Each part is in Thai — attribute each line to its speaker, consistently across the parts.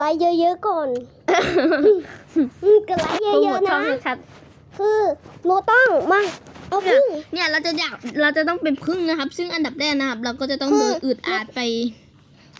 Speaker 1: ไลค์เยอะๆก่อนอืมกดไลค์เยอะๆนะ
Speaker 2: ชัด
Speaker 1: คือหนูต้องมาเอา
Speaker 2: ๆเนี่ย
Speaker 1: พึ่ง
Speaker 2: เนี่ยเราจะอยากเราจะต้องเป็นพึ่งนะครับ ซึ่งอันดับแรกนะครับ เราก็จะต้อง
Speaker 1: คือ
Speaker 2: เดินอืดอาดไป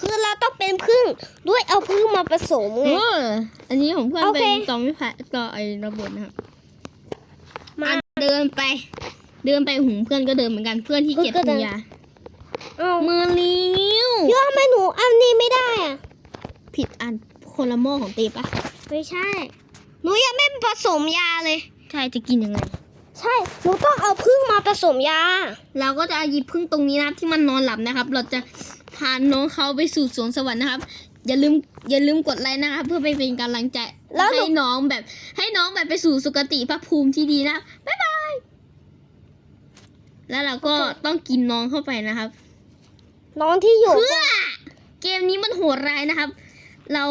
Speaker 1: คือเราต้องเป็นพึ่งด้วยเอาพึ่งมาผสมไง
Speaker 2: เอออันนี้ของเพื่อน
Speaker 1: โอเค
Speaker 2: เป็นจอมวิพัฒน์ก็ไอระบบนะครับ
Speaker 1: มา
Speaker 2: อะเดินไป เดินไปหุงเพื่อนก็เดินเหมือนกันเพื่อนที่เกียจ
Speaker 1: เพื่อนก็เดิ
Speaker 2: กิ
Speaker 1: น
Speaker 2: นยา
Speaker 1: เอา
Speaker 2: มือนิ้ว
Speaker 1: เยอะทำไมหนูอันนี้ไม่ได้อะ
Speaker 2: ผิดอันคนละหม้อของเตปะ
Speaker 1: ไม่ใช่ หนูยังไม่ผสมยาเลย
Speaker 2: ใช่จะกินยังไง
Speaker 1: ใช่ หนูต้องเอาพึ่งมาผสมยา
Speaker 2: เราก็จะเอาหยิบพึ่งตรงนี้นะครับที่มันนอนหลับนะครับ เราจะพาน้องเขาไปสู่สวงสวรรค์นะครับ อย่าลืมอย่าลืมกดไลค์นะครับเพื่อไปเป็นกำลังใจ
Speaker 1: แล้วหนู
Speaker 2: ให้น้องแบบ ให้น้องแบบไปสู่สุคติภพภูมิที่ดีนะบ๊ายบาย แล้วเราก็ต้องกินน้องเข้าไปนะครับ
Speaker 1: น้องที่อยู่
Speaker 2: เพื่อเกมนี้มันโหดร้ายนะครับ เรา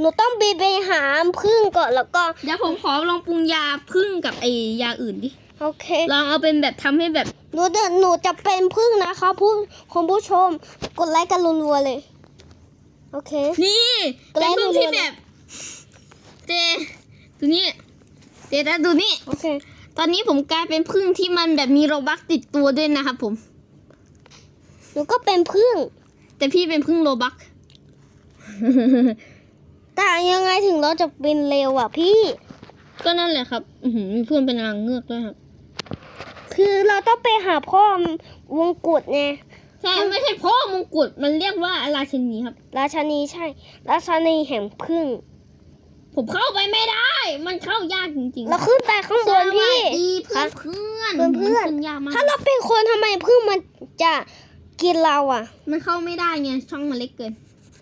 Speaker 1: หนูต้องบินไปหาพึ่งก่อนแล้วก็
Speaker 2: เดี๋ยวผมขอลองปรุงยาพึ่งกับไอยาอื่นดิ
Speaker 1: โอเค
Speaker 2: ลองเอาเป็นแบบทำให้แบบ
Speaker 1: หนูเดินหนูจะเป็นพึ่งนะคะผู้คุณผู้ชม กดไลค์กันรัวๆเลย โอเค
Speaker 2: นี่
Speaker 1: แกล้
Speaker 2: เป็น
Speaker 1: ง
Speaker 2: พึ่ง
Speaker 1: ดู
Speaker 2: ที่
Speaker 1: เลย
Speaker 2: แบบเจดูนี่เจตาดูนี่
Speaker 1: โอเค
Speaker 2: ตอนนี้ผมกลายเป็นพึ่งที่มันแบบมีโรบักติดตัวด้วยนะครับผม
Speaker 1: หนูก็เป็นพึ่ง
Speaker 2: แต่พี่เป็นพึ่งโรบัก
Speaker 1: แต่ยังไงถึงเราจะบินเร็วอะพี่
Speaker 2: ก็นั่นแหละครับอือหือมีเพื่อนเป็นนางเงือกด้วยครับ
Speaker 1: คือเราต้องไปหาพ่อวงกุฎไง
Speaker 2: ใช่ไม่ใช่พ่อมงกุฎมันเรียกว่าราชินีครับ
Speaker 1: ราชานีใช่ ราชานีแห่งพึ่ง
Speaker 2: ผมเข้าไปไม่ได้ มันเข้ายากจริงๆ
Speaker 1: เราขึ้นไปข้างบนพี่
Speaker 2: สวัสดีเพื่
Speaker 1: ครั
Speaker 2: อบนเพื่อน
Speaker 1: เพื่อนๆ
Speaker 2: มัขึ้ยากมาก
Speaker 1: ถ้าเราเป็นคนทำไมพึ่งมันจะกินเราอะ
Speaker 2: มันเข้าไม่ได้ไงช่องมันเล็กเกิน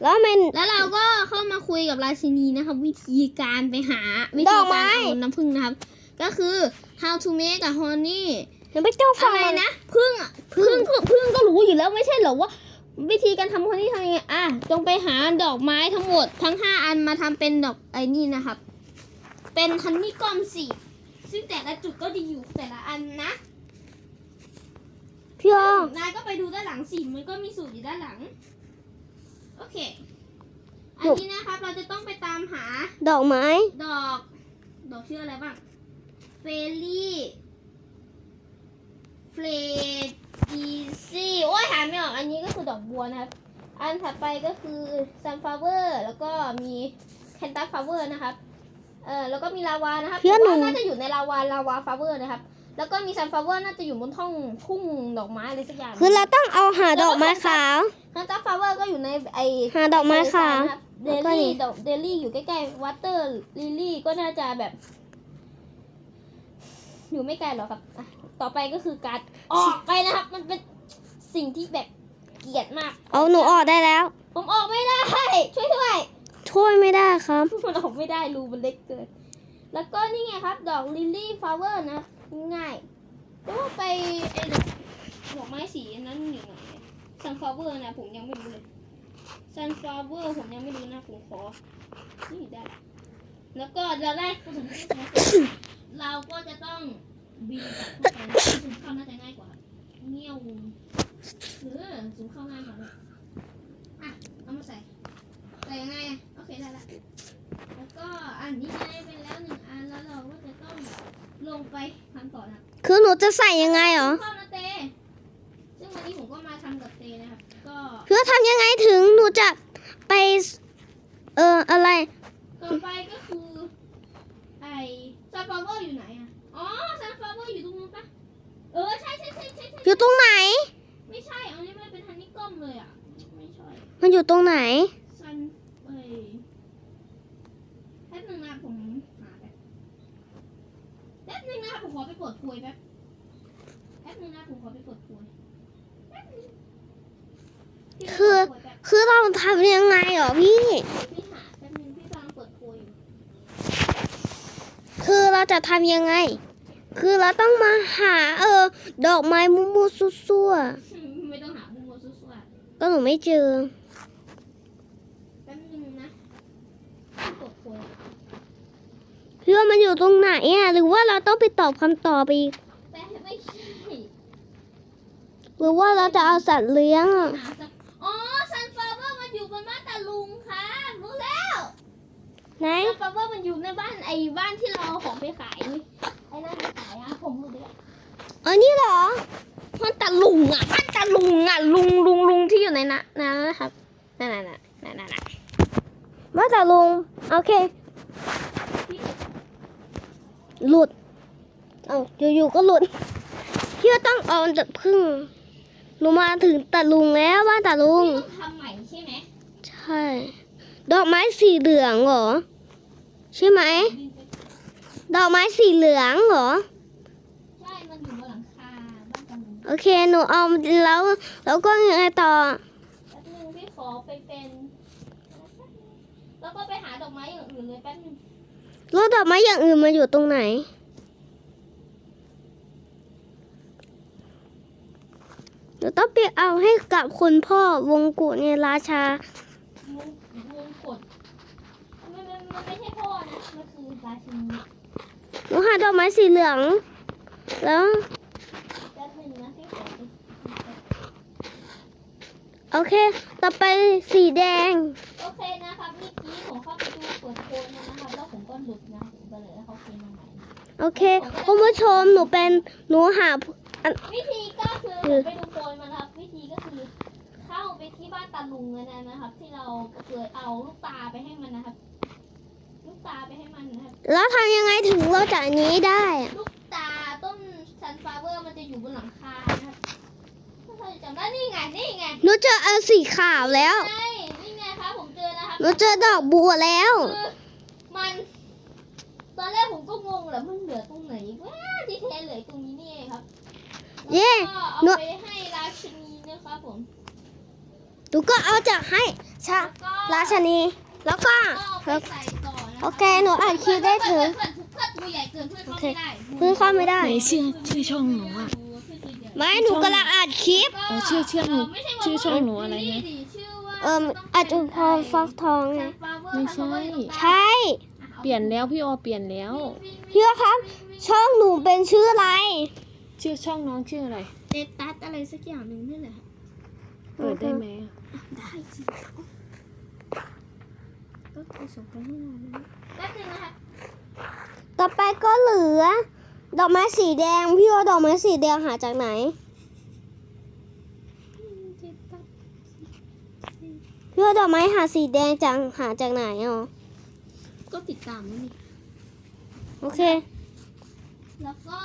Speaker 1: แล้วมัน
Speaker 2: แล้วเราก็เข้ามาคุยกับราชินีนะครับ วิธีการไปหาวิ
Speaker 1: ด
Speaker 2: ธี
Speaker 1: อกไม้
Speaker 2: การเอาน้ำผึ้งนะครับ ก็คือ how to make a honey
Speaker 1: หนูไม่ต้องฟั
Speaker 2: อะ
Speaker 1: ง
Speaker 2: ไร
Speaker 1: มัน
Speaker 2: นะพึ่งอะพึ่งพึ่งพึ่งก็รู้อยู่แล้วไม่ใช่เหรอว่า วิธีการทำ honey ทำยังไงอะจงไปหาดอกไม้ทั้งหมดทั้งห้าอันมาทำเป็นดอกไอ้นี่นะครับ เป็นฮันนี่ก้อมสีซึ่งแต่ละจุดก็จะอยู่แต่ละอันนะ
Speaker 1: พี่อ้อนา
Speaker 2: ยก็ไปดูด้านหลังสิมันก็มีสูตรอยู่ด้านหลัง โอเค อันนี้นะครับเราจะต้องไปตามหา
Speaker 1: ดอกไม้
Speaker 2: ดอก ดอกชื่ออะไรบ้าง เฟลี่เฟลดีซี่ โอ้ยหาไม่ออก อันนี้ก็คือดอกบัวนะครับ อันถัดไปก็คือซันฟลาเวอร์แล้วก็มีแคนตัสฟลาเวอร์นะครับ เออแล้วก็มีลาวานะครับ
Speaker 1: เพื่อนหนู
Speaker 2: ผมว่าน่าจะอยู่ในลาวาลาวาฟลาเวอร์นะครับ แล้วก็มีซันฟลาเวอร์น่าจะอยู่บนท้องทุ่งดอกไม้อะไรสักอย่าง
Speaker 1: คือเราต้องเอาหาดอกไม้ขาว
Speaker 2: แคนตัสฟลาเวอร์ก็อยู่ในไอ
Speaker 1: หาดอกไม้ขาว
Speaker 2: เด
Speaker 1: แล้วก็
Speaker 2: ลี่
Speaker 1: นี่
Speaker 2: ดอกเดลี่อยู่ใกล้ๆวัตเตอร์ลิลี่ก็น่าจะแบบ อยู่ไม่ไกลหรอกครับอะต่อไปก็คือการออกไปนะครับ มันเป็นสิ่งที่แบบเกลียดมาก
Speaker 1: เอาหนูออกได้แล้ว
Speaker 2: ผมออกไม่ได้ ช่วยด้วย
Speaker 1: ช่วยไม่ได้ครับ
Speaker 2: มันออกไม่ได้รูมันเล็กเกิน แล้วก็นี่ไงครับ ดอกลิลลี่ฟลาเวอร์นะ ง่ายแต่ว่าไปไอ้ดอกดอกไม้สีนั้นอยู่ไหนซันฟลาเวอร์นะผมยังไม่รู้เลยซันฟลาเวอร์ผมยังไม่รู้นะผมขอนี่ได้ แล้วก็เราได้กระสุนที่เราก็จะต้องบินกลับเข้าไปกระสุนเข้าน่าจะง่ายกว่าเงี้ยวเออสูงเข้าง่ายกว่าเลยอะเอามาใส่ใส่ยังไงโอเคได้ละแล้วก็อันนี้ไงเป็นแล้วหนึ่งอันแล้วเราก็จะต้องลงไป ทำต่อนะ
Speaker 1: คือหนูจะใส่ยังไงเหรอ
Speaker 2: เข้านะเตซึ่งวันนี้ผมก็มาทำกับเตนะครับ ก็
Speaker 1: เพื่อทำยังไงถึงหนูจะไป เอออะไร
Speaker 2: ต่อไปก็คือไอ้ซันฟลาเวอร์อยู่ไหนอะอ๋อซันฟลาเวอร์อยู่ตรงนู้นปะเออใช่ใช่ใช่ใช่ใช่
Speaker 1: อยู่ตรงไหน
Speaker 2: ไม่ใช่อันนี้มันเป็นฮันนี่ก้อมเลยอะไม่ใช่
Speaker 1: มันอยู่ตรงไหน
Speaker 2: ซันเอ้ยแป๊บนึงนะผมหาแป๊บแป๊บนึงนะผม ขอไปกดคุยแป๊บแป๊บนึงนะผมขอไปกดคุยแป๊บนึงพี่ไป
Speaker 1: คือ
Speaker 2: กดคุยแป๊บ
Speaker 1: คือเราทำยังไงเหรอพี่
Speaker 2: พี่หาแป๊บนึงพี่กำลังกดคุยอยู่
Speaker 1: คือเราจะทำยังไง คือเราต้องมาหา เออ ดอกไม้มุมูซัว
Speaker 2: ไม่ต้องหามุมซัวๆ
Speaker 1: ๆก็หนูไม่เจอ
Speaker 2: แป๊บนึงนะพี่กดคุย
Speaker 1: พี่ว่ามันอยู่ตรงไหนอะหรือว่าเราต้องไปตอบคำตอบอีก
Speaker 2: แต่ไม่ใช่
Speaker 1: หรือว่าเราจะเอาสัตว์เลี้ยงอะ
Speaker 2: หาสักอ๋อซันฟลาเวอร์มันอยู่บนบ้านตาลุงค่ะรู้แล้ว
Speaker 1: ไหน
Speaker 2: แล้วฟลาเวอร์มันอยู่ในบ้านไอ้บ้านที่เราเอาของไปขายนี่ไอ้นั่นไปขายอะผมรู้ด้วย
Speaker 1: อันนี้เหรอบ้านตาลุงอะบ้านตาลุงอะลุงลุงลุงที่อยู่ในนั้นนั้นนะครับนั่นนั่นนั่นนั่นนั่นนั่นบ้านตาลุงโอเค หลุดเอาอยู่ๆก็หลุดพี่ว่าต้องเอาจากพึ่งหนูมาถึงตาลุงแล้วบ้านตาลุง
Speaker 2: ต้องทำใหม่ใช่ไหม
Speaker 1: ใช่ ดอกไม้สีเหลืองเหรอ ใช่ไหม ดอกไม้สีเหลืองเหรอ
Speaker 2: ใช่มันอยู่บนหลังคาบ้านกันหนู
Speaker 1: โอเคหนูเอาแล้วแล้วก็ยังไงต่อ
Speaker 2: แป๊บนึงพี่ขอไปเป็น แล้วก็ไปหาดอกไม้อย่างอื่นเลยแป๊บนึง
Speaker 1: แล้วดอกไม้อย่างอื่นมาอยู่ตรงไหนเดี๋ยวต้องไปเอาให้กับคุณพ่อวงกุเนี่ยราชา
Speaker 2: วงวงกดมันมันมันไม่ใช่พ่อนะ มันคือราชินี
Speaker 1: หนูหาดอกไม้สีเหลือง แล้ว
Speaker 2: แป๊บนึงนะพี่ขอไป
Speaker 1: โอเค ต่อไปสีแดง
Speaker 2: ลุดนะผมก็เลยให้เขาเคนมาใหม่
Speaker 1: โอเคคุณผู้ชมหนูเป็นหนูหา
Speaker 2: วิธีก็คือผมไปดูโคนมานะครับ วิธีก็คือ เข้าไปที่บ้านตาลุงนั่นนะนะครับ ที่เราเคยเอาลูกตาไปให้มันนะครับลูกตาไปให้มันนะครับ
Speaker 1: แล้วทำยังไงถึงเราจะอันนี้ได้อะ
Speaker 2: ลูกตาต้นซันฟลาเวอร์มันจะอยู่บนหลังคานะครับถ้าใครจำได้นี่ไงนี่ไง
Speaker 1: หนูเจอเอาสีขาวแล้ว
Speaker 2: ใช่นี่ไงครับผมเจอนะครับ
Speaker 1: หนูเจอดอกบัวแล้ว
Speaker 2: คือมันต อนแรกผมก็งงแหละมันเหลือตรงไหนว้าที่แท้เหลือตรงนี้นี่เองครับ
Speaker 1: เย้
Speaker 2: แล้วก็เอาไปให้ราชินีนะครับผม
Speaker 1: หนูก็เอาจากให้ชา
Speaker 2: แล้วก็
Speaker 1: ราชนี แล้วก็
Speaker 2: ก็เอาไปใส่ต่อนะ
Speaker 1: โอเคหนูอ่านคิวได้ถึง
Speaker 2: เพื่อนเพื่อนตัวใหญ่เกินเพื่อนเข้าไม่ได้
Speaker 1: เพื่อนเข้าไม่ได้
Speaker 3: ไหนชื่อชื่อช่องหนูอะ
Speaker 1: ไม่หนูกำลังอ่านคลิป
Speaker 3: เออชื่อชื่อหนู
Speaker 2: ไม่ใว่า
Speaker 3: ชื่อช่องหนูอะไรนะ
Speaker 2: ชื่อว่า
Speaker 1: เอิมอาจุพรฟักทองไง
Speaker 3: ไม่ใช่
Speaker 1: ใช่
Speaker 3: เปลี่ยนแล้วพี่ออเปลี่ยนแล้ว
Speaker 1: พี่ว่าครับ ช่องหนูเป็นชื่ออะไร
Speaker 3: ชื่อช่องน้องชื่ออะไร
Speaker 2: เดตัสอะไรสักอย่างหนึ่งนี่แหละ
Speaker 3: เปิดได้ไหมอะ
Speaker 2: ได้สิก็ไปส่งไปให้เรานะแป๊บนึงนะคะ
Speaker 1: ต่อไปก็เหลือ ดอกไม้สีแดง พี่ว่าดอกไม้สีแดงหาจากไหน
Speaker 2: เดตัส
Speaker 1: พี่ว่าดอกไม้หาสีแดงจากหาจากไหนอ่ะ
Speaker 2: ก็ติดตามนั่นนี่
Speaker 1: โอเค
Speaker 2: แล้วก็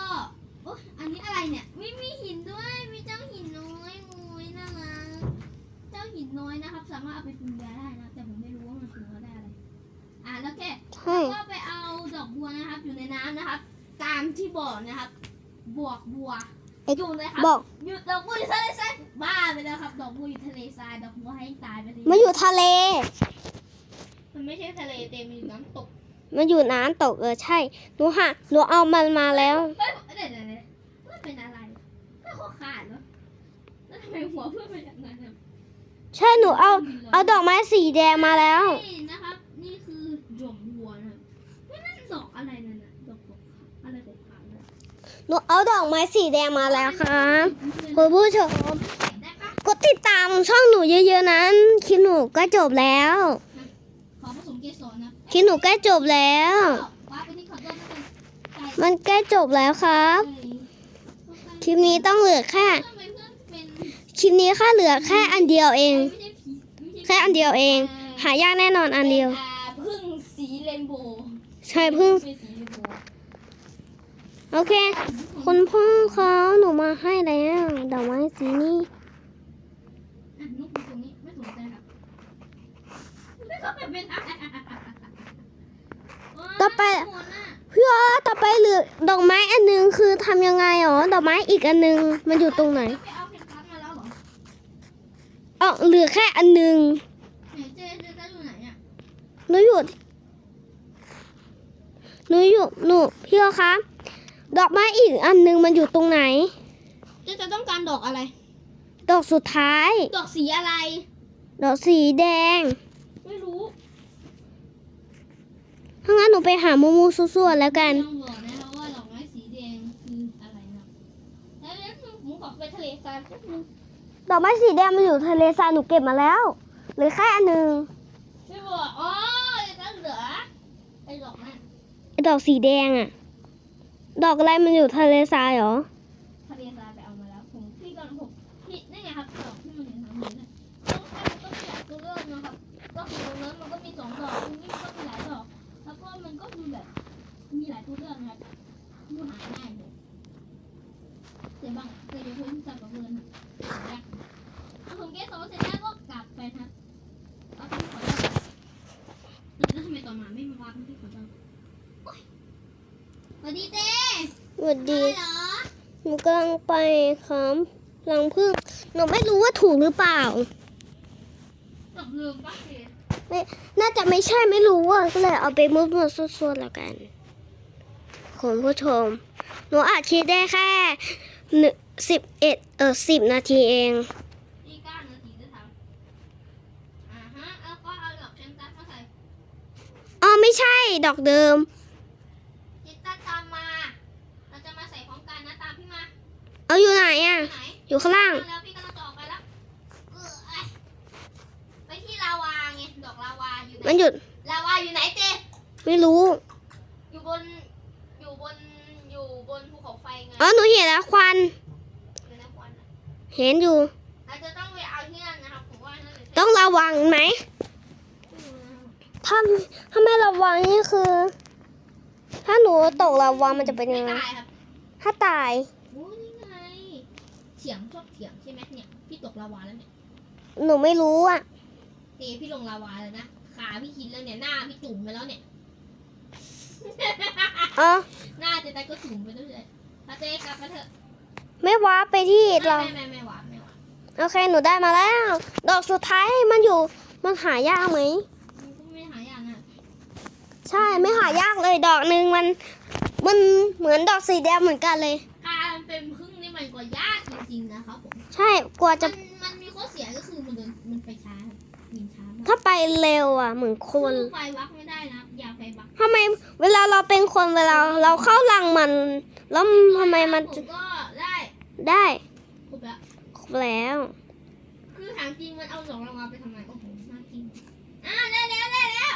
Speaker 2: โอ๊ยอันนี้อะไรเนี่ยไม่มีหินด้วยมีเจ้าหินน้อยโอ้ยน่ารักเจ้าหินน้อยนะครับ สามารถเอาไปปรุงยาได้นะแต่ผมไม่รู้ว่ามันปรุงแล้วได้อะไรอะแล้วแก
Speaker 1: ใช่
Speaker 2: ก็ไปเอาดอกบัวนะครับ อยู่ในน้ำนะครับ ตามที่บอกนะครับ บวกบัว
Speaker 1: เอ็ก
Speaker 2: อยู่เลยครับ
Speaker 1: บอก
Speaker 2: อยู่ดอกบัวอยู่ทะเลทรายบ้าไปแล้วครับ ดอกบัวอยู่ทะเลทรายดอกบัวให้ตายไปเลย
Speaker 1: มาอยู่ทะเล
Speaker 2: มัน ไม่ใช่ทะเลเต็มมันอยู่น้ำตก
Speaker 1: มาอยู่น้ำตกเออใช่หนูหาหนูเอามันมาแล้ว
Speaker 2: เฮ้ยเดี๋ยวเดี๋ยวเดี๋ยวเพื่อนเป็นอะไรเพื่อนคอขาดเหรอแล้วทำไมหัวเพื่อนเป็นอย่างนั้นอะ
Speaker 1: ใช่หนูเอา เอาดอกไม้สีแดงมาแล้ว
Speaker 2: นี่นะครับ นี่คือดอกบัวนะครับไม่นั่นดอกอะไรนั่นน่ะดอกบัวอะไรของขาวน่ะ
Speaker 1: หนูเอาดอกไม้สีแดงมาแล้วครับคุณผู้ชม
Speaker 2: ได้ปะ
Speaker 1: กดติดตามช่องหนูเยอะๆนั้นคลิปหนูก็จบแล้ว
Speaker 2: ขอผสมเก สรนะ
Speaker 1: คลิปหนูใกล้จบแล้ว
Speaker 2: ว้าไปที่ขอโทษทุกคนไก่
Speaker 1: มันใกล้จบแล้วครับ
Speaker 2: เอ้ย
Speaker 1: คลิปนี้ต้องเหลือแค่
Speaker 2: ทำไมเพื่อนเป็น
Speaker 1: คลิปนี้แค่เหลือแค่อันเดียวเอง
Speaker 2: ไม่ใช่ผีไม่ใช่
Speaker 1: แค่อันเดียวเอง หายากแน่นอนอันเดียว
Speaker 2: ป็อ่าพึ่งสีเรนโบว์
Speaker 1: ใช่เพิ่ง
Speaker 2: เป็นสีเรนโบว์
Speaker 1: โอเค คุณพ่อเขาหนูมาให้แล้วดอกไม้สีนี้
Speaker 2: อะนุกอยู่ตรงนี้ไม่สนใจครับไม่ก็เป็นเป็นอะอะอะอะอะ
Speaker 1: ต่อไป
Speaker 2: หมดน่ะ
Speaker 1: พี่อ๋อต่อไปเหลือดอกไม้อันหนึงคือทำยังไงอ๋อดอกไม้อีกอันหนึงมันอยู่ตรงไหน
Speaker 2: ไปเอาเพชรพัดมาแล้วเหรอ
Speaker 1: อ๋อเหลือแค่อันหนึง
Speaker 2: ไหนเจ๊เจ๊จะอยู่ไหนอะ
Speaker 1: หนูอยู่หนูอยู่หนูพี่อ๋อคะดอกไม้อีกอันหนึงมันอยู่ตรงไหน
Speaker 2: เจ๊จะต้องการดอกอะไร
Speaker 1: ดอกสุดท้าย
Speaker 2: ดอกสีอะไร
Speaker 1: ดอกสีแดง
Speaker 2: ไม่รู้
Speaker 1: ถ้างั้นหนูไปหามูมูซั่วๆแล้วกัน
Speaker 2: ต้องบอกนะครับว่าดอกไม้สีแดงคืออะไรนะแล้วแล้วผมขอไปทะเลทรายแป๊บนึง
Speaker 1: ดอกไม้สีแดงมันอยู่ทะเลทรายหนูเก็บมาแล้วเหลือแค่อันหนึง
Speaker 2: ไม่บอกอ๋อเดี๋ยวจะเหลือ
Speaker 1: ดอกสีแดงอะดอกอะไรมันอยู่ทะเลทรายเหรอ ดี
Speaker 2: เหรอ
Speaker 1: หนูกำลังไปครับรังพึ่งหนูไม่รู้ว่าถูกหรือเปล่า
Speaker 2: ตกลืมปะเต้
Speaker 1: น่าจะไม่ใช่ไม่รู้อะก็เลยเอาไปมุดมาสวดๆแล้วกันคุณผู้ชม หนูอาจคิดได้แค่หนึ่งสิบเอ็ดเออสิบนาทีเอง
Speaker 2: อีกเก้านาทีจะทำอ่าฮะแล้วก็เอาดอกเชนตัสมาใส่
Speaker 1: อ๋อ ไม่ใช่ดอกเดิม
Speaker 2: จิตตัสตามมา เราจะมาใส่พร้อมกันนะตามพี่มา
Speaker 1: เอาอยู่ไหนอะ
Speaker 2: ที่ไหน
Speaker 1: อยู่ข้างล่าง
Speaker 2: แล้วพี่กำลังจะออกไปแล้วเออไอ้ไปที่ลาวาไง ดอกลาวาอยู่ไหน
Speaker 1: มันหยุด
Speaker 2: ลาวาอยู่ไหนเต้
Speaker 1: ไม่รู้
Speaker 2: อยู่บน อยู่บน อยู่บนภูเขาไฟไง
Speaker 1: อ๋อหนูเห็นแล้วควัน
Speaker 2: อยู่ในควันอะ
Speaker 1: เห็นอยู่
Speaker 2: เราจะต้องไปเอาที่นั่นนะครับผมว่านั่นเลย
Speaker 1: ต้องระวังไหม ถ้าถ้าไม่ระวังนี่คือ ถ้าหนูตกระวังมันจะเป็น
Speaker 2: ไม่
Speaker 1: ยังไง
Speaker 2: ตายครับ
Speaker 1: ถ้าตาย
Speaker 2: โอ้นี่ไง เถียงชอบเถียงใช่ไหมเนี่ยพี่ตกลาวาแล้วเนี่ย
Speaker 1: หนูไม่รู้อะ
Speaker 2: เตพี่ลงลาวาแล้วนะขาพี่คิดแล้วเนี่ยหน้าพี่จุ่มไปแล้วเนี่ย
Speaker 1: อ๋อ
Speaker 2: หน้าเจ๊ตายก็จุ่มไปด้วยเลยพาเจ๊กลับมาเถอะ
Speaker 1: ไม่ว้าไปที่
Speaker 2: ไม่
Speaker 1: เรา
Speaker 2: ไม่ไม่ไม่หวานไม่หวาน
Speaker 1: โอเคหนูได้มาแล้ว ดอกสุดท้ายมันอยู่ มันหายากไหม
Speaker 2: มันก็ไม่หายากนะ
Speaker 1: ใช่ไม่หายากเลยดอกหนึ่งมัน มันเหมือนดอกสีแดงเหมือนกันเลย
Speaker 2: การเป็น พึ่งนี่มันก็ยากจริงๆนะครับผม
Speaker 1: ใช่กว่า
Speaker 2: มั
Speaker 1: จะ
Speaker 2: นมันมีข้อเสียก็คือมันเดินมันไปช้ายิงช้ามาก
Speaker 1: ถ้าไปเร็วอะเหมือนคน
Speaker 2: คือไฟวักไม่ได้นะอย่าไฟวัก
Speaker 1: ทำไมเวลาเราเป็นคนเวลาเราเข้ารังมัน แล้วทำไมมัน
Speaker 2: ผมก็ได้
Speaker 1: ได้
Speaker 2: ครบแล้ว
Speaker 1: ครบแล้ว
Speaker 2: คือถามจริงมันเอาสองรางวัลไปทำไมโอ้โหน่าจริงอ่าได้แล้วได้แล้ว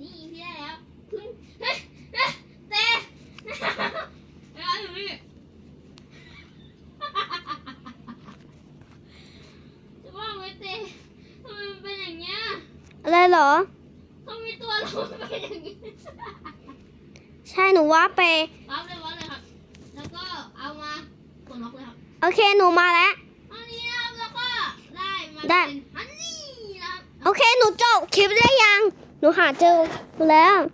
Speaker 2: นี่พี่ได้แล้วพึ่งเฮ้ยเฮ้ยเต้เอาอยู่นี่จะว่าไหมเต้ทำไมมันเป็นอย่างเงี้ย
Speaker 1: อะไรเหรอ
Speaker 2: ทำไมตัวเราเป็นอย่างนี้
Speaker 1: ใช่หนูว่าไป
Speaker 2: รับเลยวัดเลยครับ แล้วก็เอามากดล็อกเลยครับ
Speaker 1: โอเคหนูมาแล้ว
Speaker 2: อันนี้นะครับแล้วก็ได้มา
Speaker 1: ได้
Speaker 2: เป็นอันนี้นะครับ
Speaker 1: โอเคหนูจบคลิปได้ยัง หนูหาเจอแล้ว
Speaker 2: โ